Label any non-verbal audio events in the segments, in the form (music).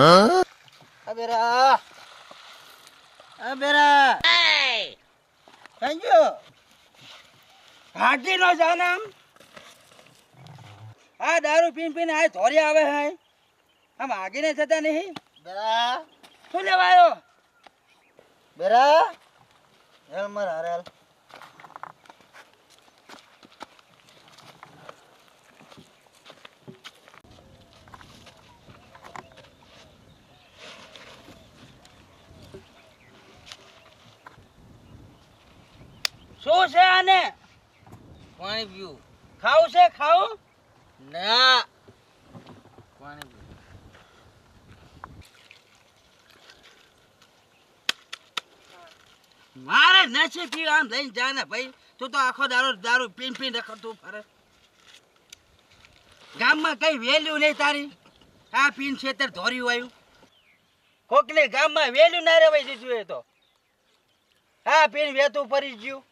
આ બેરા આ બેરા સંજુ હાટી નો જાનામ આ દારૂ પીન પીને આ ધોરી આવે હે. આમ આગીને જતા નહીં? શું લેવા આવ્યો બેરા હેલ મર હરેલ આને પાણી પીવું. ખાવું છે? ખાવું? ના. પાણી પીવું. મારે પીવું આમ લઈને જા ને ભાઈ. તું તો આખો દારૂ દારૂ પીન પીન રખડતું ફરે. ગામમાં કઈ વેલ્યુ નહીં તારી. આ પીન છેતર ધોર્યું આવ્યું કોકને ગામમાં વેલ્યુ ના રેવાય દીધું એ તો. આ પીન વેતું પડી ગયું.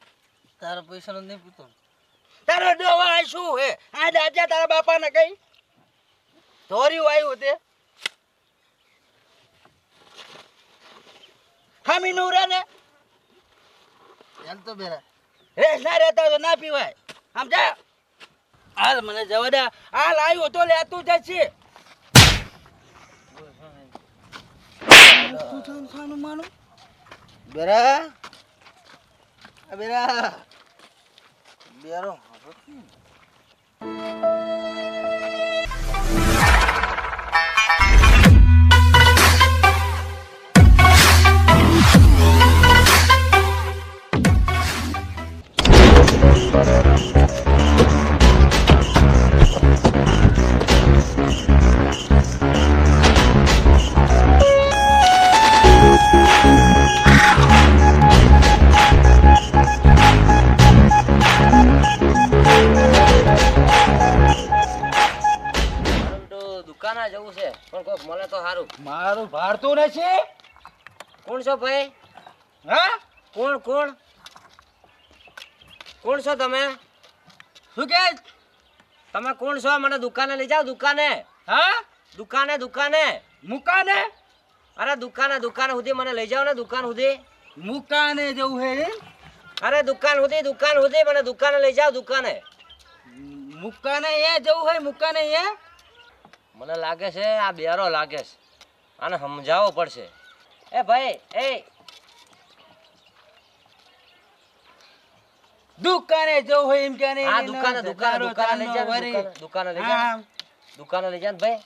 તારા પૈસા નહીં પીતો તારો ડોવા શું હે? આ દાદા તારા બાપાને કઈ ધોર્યું આવ્યું તે. ખામી નું રે ને? ચાલ તો બેરા. રેસ ના રહેતા તો ના પીવાય. સમજા હાલ મને જવા દે. હાલ આવ્યો તો લેતું જશે બેરા. આ બેરા. બેરો મારું છો ભાઈ? હા? કોણ કોણ? કોણ છો તમે? શું કે? તમે કોણ છો? મને દુકાને લઈ જાઓ દુકાને. હા? દુકાને દુકાને. મુકાને? અરે દુકાને દુકાન સુધી મને લઈ જાઓ ને દુકાન સુધી. મુકાને જવું હે? અરે દુકાન સુધી દુકાન સુધી મને દુકાને લઈ જાઓ દુકાને. મુકાને અહીંયા જવું હોય મુકાને એ મને લાગે છે આ બેરો લાગે છે. આને સમજાવવો પડશે. એ ભાઈ એ. દુકાને જવું હોય એમ કે હા દુકાને દુકાને દુકાને લઈ જા દુકાને- લઈ જા દુકાને લઈ જા ભાઈ.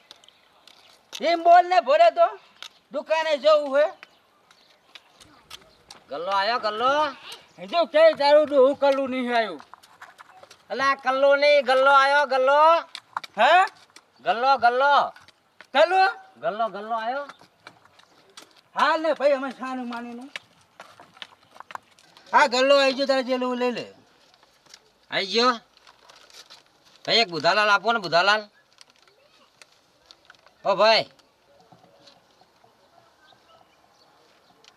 એમ બોલ ને ભરે તો. દુકાને જવું હોય. ગલ્લો આવ્યો ગલ્લો? હજુ કે તારું તો હું કલ્લું નહીં આવ્યું અલા કલ્લો નહીં ગલ્લો આવ્યો ગલ્લો? હે? ગલ્લો ગલ્લો. ગલ્લો ગલ્લો ગલ્લો આવ્યો હાલ ને ભાઈ અમે સાનું માનીને. હા ગલ્લો આવી ગયો તારે જેલું લઈ લે. આવી ગયો? ભાઈ એક બુધાલાલ આપો ને બુધાલાલ. ઓ ભાઈ.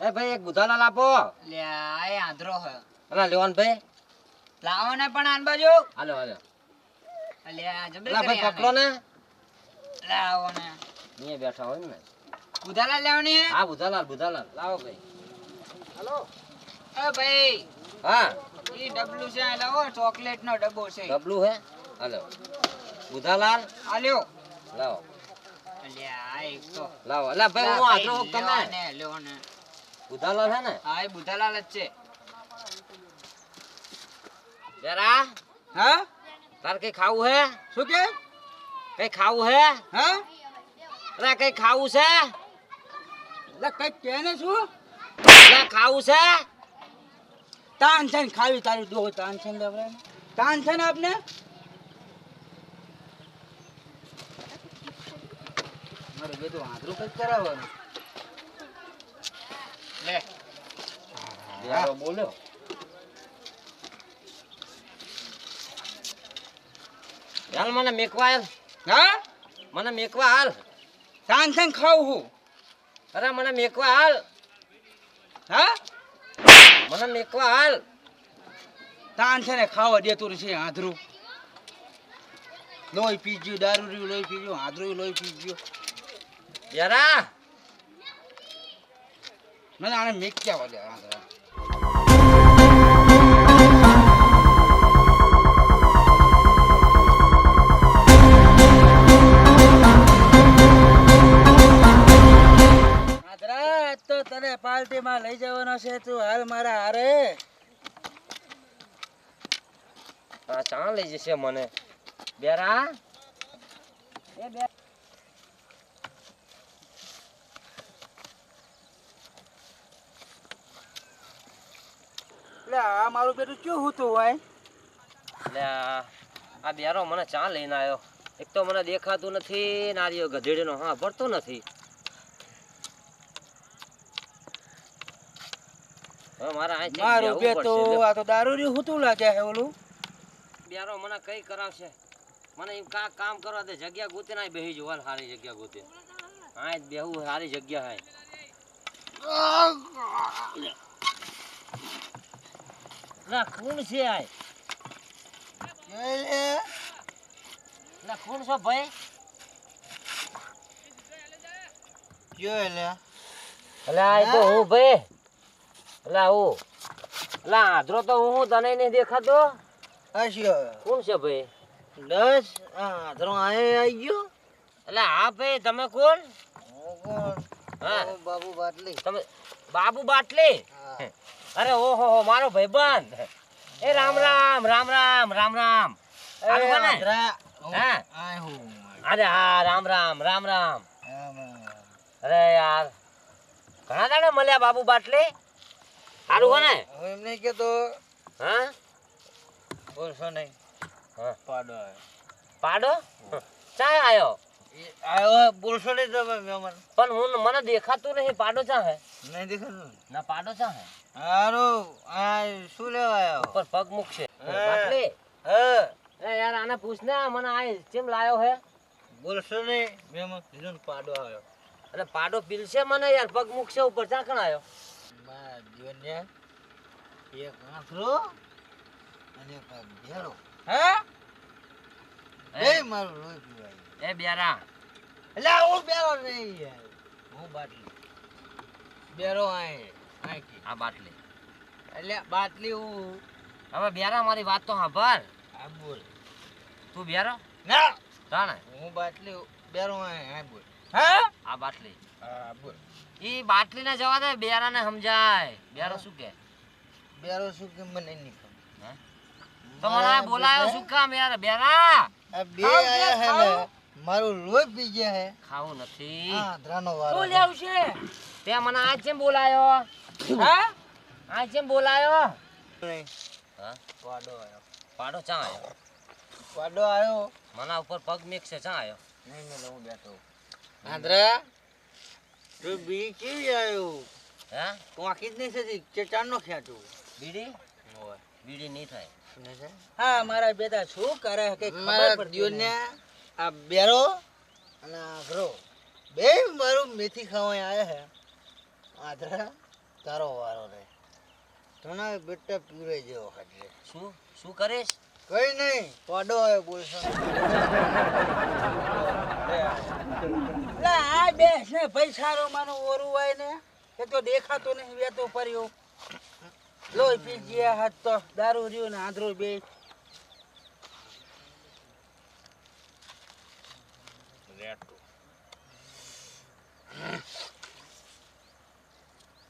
એ ભાઈ એક બુધાલાલ આપો. લે આ એ આંધળો હે. અલા લેવાન ભાઈ. લાવો ને પણ આન બાજુ. હાલો હાલો. અલે આ જબરી અલા ભાઈ પકડો ને. લાવો ને. બેઠા હોય ને. ઉધાલા લેવાની હે? બુધાલાલ બુધાલાલ. લાવો ભાઈ. એ ભાઈ હા. ઈ ડબલું છે આ લાવો ચોકલેટ નો ડબ્બો છે. ડબલું હે? હાલો. બુધાલાલ આલ્યો લાવો. લે આ એક તો લાવો. અલા ભાઈ હું આટલો હોક તમે? ને લ્યો ને. બુધાલાલ હે ને? હા એ બુધાલાલ જ છે. જરા. હા? તાર કઈ ખાવું હે? શું કે? કઈ ખાવું હે? હા? અરે કઈ ખાવું છે? એટલે કઈ કેને શું? લે ખાવું છે? તાન છે ખાવી તારું દો તાન છે લેવડાવે તાન છે ને આપને? મારે બધું આંધળું કઈ કરાવવાનું. લે. યાર બોલ્યો. હાલ મને મેકવા હાલ. હા? મને મેકવા હાલ. તાન છે ખાવું હું. અરે મને મેકવા હાલ. હા? મને મેકવા હાલ. તાન છે ને ખાવા દેતું છે આધરું. લોહી પી ગયું દારૂ રહ્યું લોહી પી ગયું આધરું લોહી પી ગયું. યારા. મને આને મેક્યા વાલે આધરા. તને પાર્ટીમાં લઈ જવાનો છે તું હાલ મારા હારે. આ ચા લઈ જશે મને. બેરા? એ બે એટલે આ મારું બેટું હોતું હોય? આ આ બેરો મને ચા લઈને આવ્યો. એક તો મને દેખાતું નથી નારીઓ ગધેડીનો હા ભરતો નથી. મારા આ તો દારૂ રહ્યું. હોતું લાગે છે ઓલું? બેરો મને કઈ કરાવશે. મને એમ કા કામ કરવા દે જગ્યા ગોતી ના બેહી જવું સારી જગ્યા ગોતી. હા બેહવું સારી જગ્યા હે. ના ખૂન છે આય. ના ખૂન છો ભાઈ? એટલે આ તો હું ભાઈ. હું. એટલે આદરો તો હું તને નહીં દેખાતો? કોણ છે ભાઈ? દસ આધરો આય આવી ગયો. એટલે હા ભાઈ તમે કોણ? હા બાબુ બાટલી. તમે બાબુ બાટલી? અરે ઓહો હો મારો ભાઈબંધ. એ રામ રામ રામ રામ રામ રામ? હા અરે હા રામ રામ. રામ રામ. અરે યાર ઘણા દાડા મળ્યા બાબુ બાટલી? સારું કોને એમને કેતો હા? બોલશો નહીં. હા. પાડો આવ્યો. પાડો? ચા આયો? એ આવ્યો બોલશો નહીં તમે મહેમાન. પણ હું મને દેખાતું નહીં પાડો ચા હે નહીં દેખાતું? ના પાડો ચા હે હારું આ શું લેવા આવ્યો ઉપર પગ મૂકશે. હા. બાટલી? હા. એ યાર આને પૂછ ને મને આ ચેમ લાયો હે? બોલશો નહીં મહેમાન. કીધું પાડો આવ્યો. અરે પાડો પીલશે મને યાર પગ મૂકશે ઉપર ચા કણ આયો. મારા જીવનને એક આંથરો અને એક ભેળો. હે? એ મારું લોહી પીવાય. એ બેરા. એટલે હું બેરો નહીં યાર હું બાટલી. બેરો આય આંકી આ બાટલી. એટલે બાટલી હું હવે બેરા મારી વાત તો સાંભળ. આ બોલ. તું બેરો? ના. હું બાટલી બેરો આય આ બોલ. હા? આ બાટલી. હા બોલ. ઈ બાટલી ને જવા દે બેરા ને સમજાય. બેરો શું કે? બેરો શું કે મને નહીં ખબર. તમારા મને બોલાયો શું કામ યાર બેરા? આ બે આયા હે ને મારું લોહી પી ગયા હે. ખાવું નથી. હા ધરાનો વારો બોલ આવશે છે? તે મને આજ કેમ બોલાયો. હા? આજ કેમ બોલાયો. હા? પાડો આયો. પાડો ચા આયો? પાડો આયો. મના ઉપર પગ મેકશે ચા આયો? નહીં મેં હું બેઠો. આંધ્રા? તું બી કેવી આવ્યો? હે? તું આખી જ નહીં થતી. નો ખ્યાતું બીડી? બીડી નહીં થાય. હા મારા બેટા શું કરે કે મારા દિયોને આ બેરો અને આઘરો બે મારું મેથી ખાવા આવ્યા હે આંધરા તારો વારો રે. તને બેટા પીરે જેવો ખાટલે શું? શું કરીશ? કઈ નહીં. પાડો આવ્યો બોલશો. (laughs) આ બેસ ને પૈસારો માનો ઓરું હોય ને એ તો દેખાતો નહીં વેતો પડ્યો લોહી પી ગયા હાથ તો દારૂ રહ્યું ને આંધળો બે.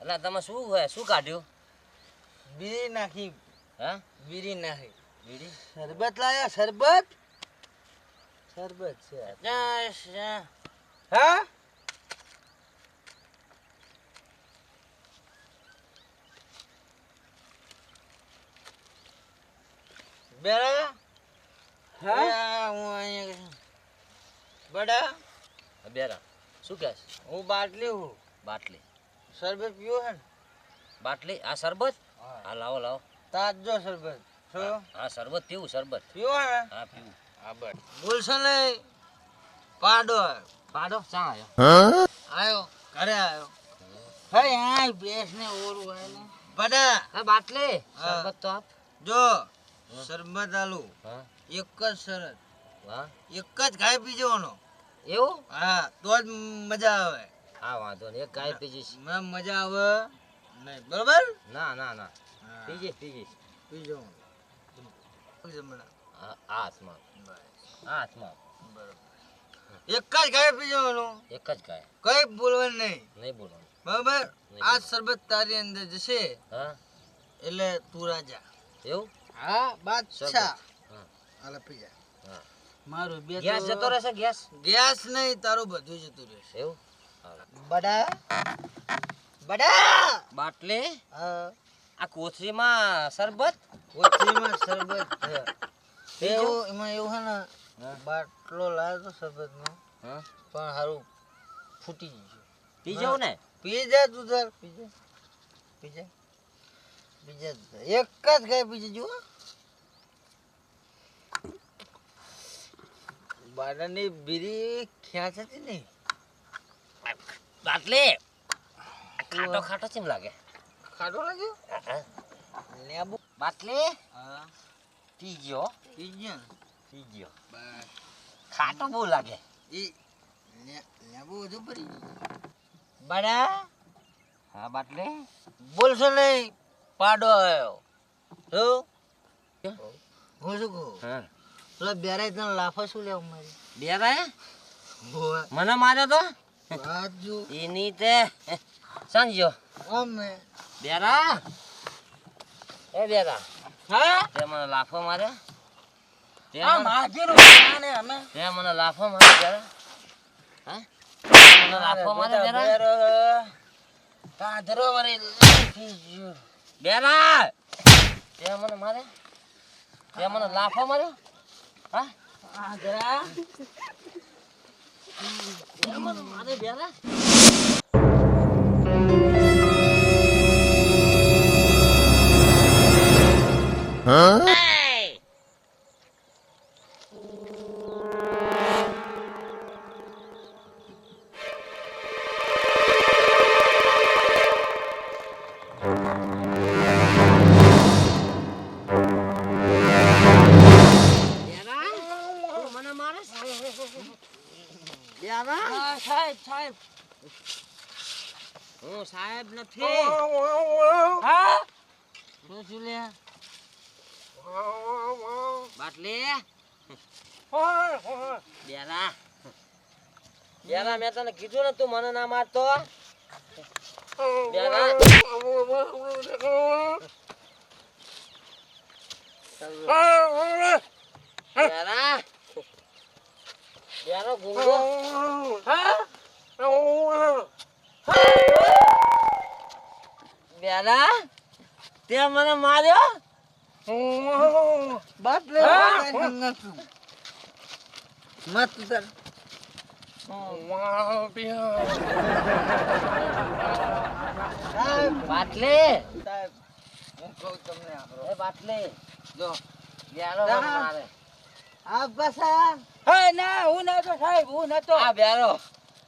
એટલે તમે શું હોય શું કાઢ્યું? બીડી નાખી. હા? બીડી નાખી. બીડી? શરબત લાયા શરબત? શરબત છે. હા? બેરા? હા? હું અહીંયા બડા બેરા. શું કહે હું બાટલી હું. બાટલી. શરબત પીવો હે બાટલી? આ શરબત? હા. લાવો લાવો. તાજો શરબત. શું? હા શરબત પીવું શરબત. પીવો હે હા પીવું. હા બસ. બોલશો નહીં. પાડો પાડો ચા આયો આયો ઘરે આયો હે આ બેસ ને ઓરું હોય ને. બડા હા બાટલી? શરબત તો આપ. જો શરબત આલુ. હા. એક જ શરત. હા. એક જ ખાઈ પીજોનો. એવું? હા તો જ મજા આવે. હા વાંધો નહીં એક ગાય પીજીશ. મને મજા આવે. નહીં બરોબર? ના ના ના. હા. પી જઈશ પીજો. જમણા હાથમાં. બરોબર. એક જ ગાય પી જવાનું. એક જ ગાય કઈ બોલવાનું નહીં. નહીં બોલવાનું. બરાબર? આ શરબત તારી અંદર જશે. હા? એટલે તું રાજા. એવું? હા બાદશાહ. હા. હાલે પી જા. હા. મારું બે ગેસ જતો રહેશે ગેસ? ગેસ નહીં તારું બધું જતું રહેશે. એવું? બડા. બડા! બાટલે? હા. આ કોથળીમાં શરબત? કોથળીમાં શરબત એવું? એમાં એવું છે ને હા. બાટલો લાવ્યો તો શરબતનો હા? પણ હારું ફૂટી ગયું પી જાવ ને. પી જા તું તાર પી જા. પી જા. પી જા એક જ ગાય પી જજો. બાડાની બીરી ખેંચ હતી ને બાટલી? ખાટો ખાટો ચેમ લાગે? ખાટો લાગ્યો. લેબુ બાટલી? હા. પી ગયો. પી ગયા પી ગયો. બસ. ખાટો બહુ લાગે. ઈ લે- લેબુ બધું ભરી બડા હા બાટલી? બોલશો નહીં. પાડો આવ્યો શું? હું શું કહું? હા. પેલા બેરાય તને લાફો શું લેવા મારી? બે રાય હોવે મને માર્યો તો? રાજુ એની તે સમજો અમે. બેરા? એ બેરા. હા તે મને લાફો માર્યો? મને- લાફો હા? મને લાફો મારે બેરા કાધરો મારે. બેરા તે મને મારે. તે મને લાફો માર્યો હા? કાધરા. તે મને મારે બેરા બેરા સાહેબ નથી. હા? શું છું લે. બાટલી. બેરા. બેરા મેં તને કીધું ને તું મને ના મારતો. બેરા. બેરા. બેરા ગુંગો. બેરા તે મને માર્યો? બાટલે મત ઉતર સાહેબ બાટલી હું કહું તમને આપણો એ બાટલી. જો બેરો. મારે આ બસા હે ના હું નતો સાહેબ હું નતો. આ બેરો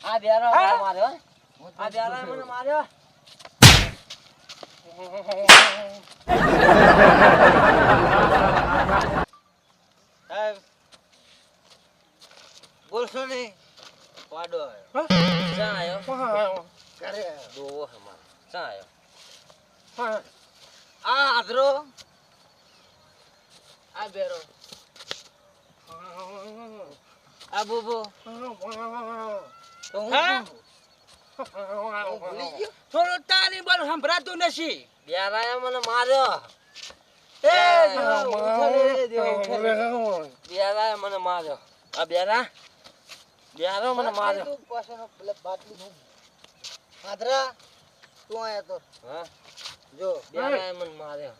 આ બેરો માર્યો આ બેરો મને માર્યો. સાહેબ બોલશો નહીં? પાડો આવ્યો. ક્યાં આવ્યો? કરે દોવો હમાર ક્યાં આવ્યો? આ આઘરો આ બેરો? આ બુબો? તો હું થોડું તારી બોલ સંભળાતું નથી. બેરાએ મને માર્યો. બેરાએ મને આ બેરા? બેરો મને માર્યો. તું બાટલી નું. તું આયા તો. હા? જો બેરાએ મને માર્યો.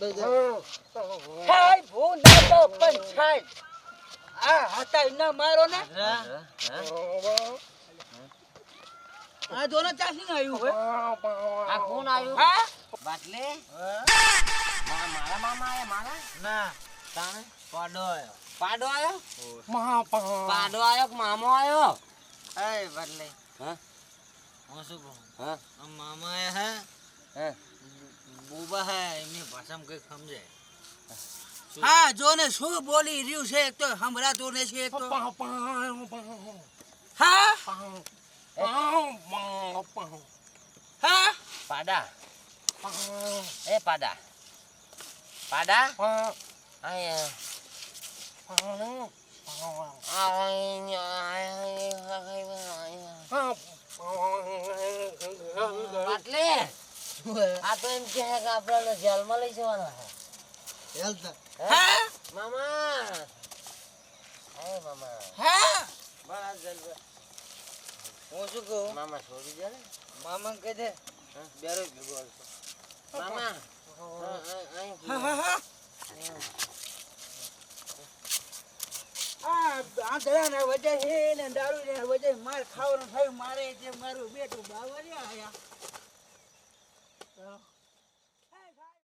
બધા સાહેબ હું નતો પણ સાહેબ આ હતા એના મારો ને? આ દોનો ચાસી આવ્યું? હોય આ કોણ આવ્યું? હા? બાટલી? મારા મામા આયા મારા? ના તાણે પાડો આયો. પાડો આવ્યો પાડો આવ્યો કે મામો એ બાટલી હા? હું શું કહું? હા? મામા આયા હે? હા. બુબા હે એમની ભાષામાં કઈ સમજાય હા જો ને શું બોલી રહ્યું છે? એક તો હમણાં ને છે એક તો. હા? હા? પાડા. એ પાડા. પાડા? આટલે આ તો એમ કે કે આપણે જેલમાં લઈ જવાના છે. હેલ્થ હે? હા મામા. હા? મામા હા મારા હું શું કહું? મામા છોડી દે ને? મામા કહી દે બેરો ભેગો મામા. અ- અહીં હા હા હા. આ આંધળાના વજે છે ને દારૂ ને વજે માર ખાવાનું થયું મારે જે મારું બેટું બાવરિયા આયા.